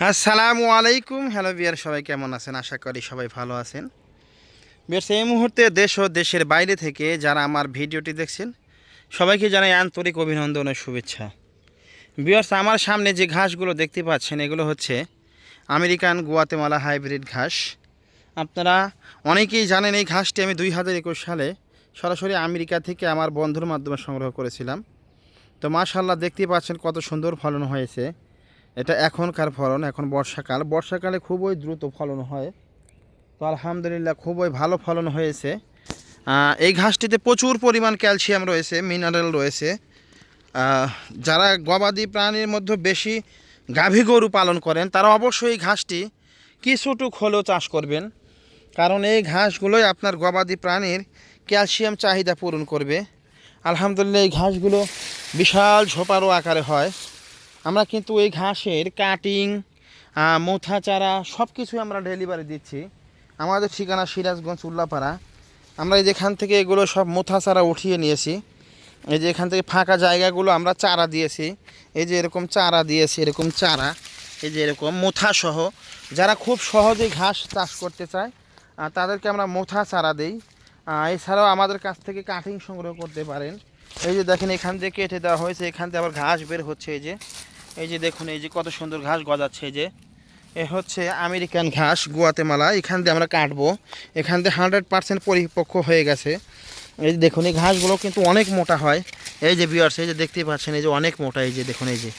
আসসালামু আলাইকুম। হ্যালো বিয়ার সবাই কেমন আছেন? আশা করি সবাই ভালো আছেন। বিয়ার্স এই মুহূর্তে দেশ ও দেশের বাইরে থেকে যারা আমার ভিডিওটি দেখছেন, সবাইকে জানাই আন্তরিক অভিনন্দন ও শুভেচ্ছা। বিয়ার্স আমার সামনে যে ঘাসগুলো দেখতে পাচ্ছেন, এগুলো হচ্ছে আমেরিকান গুয়াতেমালা হাইব্রিড ঘাস। আপনারা অনেকেই জানেন এই ঘাসটি আমি দুই হাজার একুশ সালে সরাসরি আমেরিকা থেকে আমার বন্ধুর মাধ্যমে সংগ্রহ করেছিলাম। তো মাশাল্লাহ দেখতেই পাচ্ছেন কত সুন্দর ফলন হয়েছে। এটা এখনকার ফলন, এখন বর্ষাকাল। বর্ষাকালে খুবই দ্রুত ফলন হয়। তো আলহামদুলিল্লাহ খুবই ভালো ফলন হয়েছে। এই ঘাসটিতে প্রচুর পরিমাণ ক্যালসিয়াম রয়েছে, মিনারেল রয়েছে। যারা গবাদি প্রাণীর মধ্যে বেশি গাভী গরু পালন করেন, তারা অবশ্যই এই ঘাসটি কিছুটুক হলেও চাষ করবেন। কারণ এই ঘাসগুলোই আপনার গবাদি প্রাণীর ক্যালসিয়াম চাহিদা পূরণ করবে। আলহামদুলিল্লাহ এই ঘাসগুলো বিশাল ঝোপারো আকারে হয়। আমরা কিন্তু এই ঘাসের কাটিং মোথা চারা সব কিছুই আমরা ডেলিভারি দিচ্ছি। আমাদের ঠিকানা সিরাজগঞ্জ উল্লাপাড়া। আমরা এই যেখান থেকে এগুলো সব মোথা চারা উঠিয়ে নিয়েছি, এই যে এখান থেকে ফাঁকা জায়গাগুলো আমরা চারা দিয়েছি, এই যে এরকম চারা দিয়েছি, এরকম চারা, এই যে এরকম মোথা সহ। যারা খুব সহজেই ঘাস চাষ করতে চায় তাদেরকে আমরা মোথা চারা দিই। এছাড়াও আমাদের কাছ থেকে কাটিং সংগ্রহ করতে পারেন। এই যে দেখেন এখান থেকে কেটে দেওয়া হয়েছে, এখান থেকে আবার ঘাস বের হচ্ছে, এই যে। এই যে দেখুন, এই যে কত সুন্দর ঘাস গজাচ্ছে, এই যে। এ হচ্ছে আমেরিকান ঘাস গুয়াতেমালা, এখান দিয়ে আমরা কাটবো। এখান দিয়ে হান্ড্রেড পার্সেন্ট পরিপক্ক হয়ে গেছে। এই যে দেখুন, এই ঘাসগুলো কিন্তু অনেক মোটা হয়। এই যে বিয়ার্স এই যে দেখতেই পাচ্ছেন, এই যে অনেক মোটা, এই যে দেখুন, এই যে।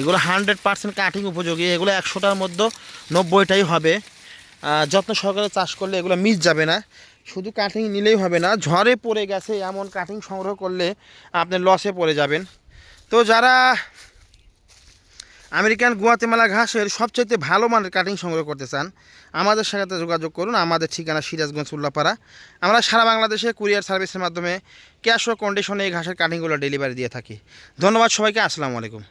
এগুলো হান্ড্রেড পার্সেন্ট কাটিং উপযোগী। এগুলো একশোটার মধ্যে নব্বইটাই হবে। যত্ন সহকারে চাষ করলে এগুলো মিস যাবে না। শুধু কাটিং নিলেই হবে না, ঝড়ে পড়ে গেছে, এমন কাটিং সংগ্রহ করলে আপনি লসে পড়ে যাবেন। তো যারা আমেরিকান গুয়াতেমালা ঘাসের সবচেয়ে ভালো মানের কাটিং সংগ্রহ করতে চান, আমাদের সাথে যোগাযোগ করুন। আমাদের ঠিকানা সিরাজগঞ্জ উল্লাপাড়া। আমরা সারা বাংলাদেশে কুরিয়ার সার্ভিসের মাধ্যমে ক্যাশ ও কন্ডিশনে এই ঘাসের কাটিংগুলো ডেলিভারি দিয়ে থাকি। ধন্যবাদ সবাইকে, আসসালামু আলাইকুম।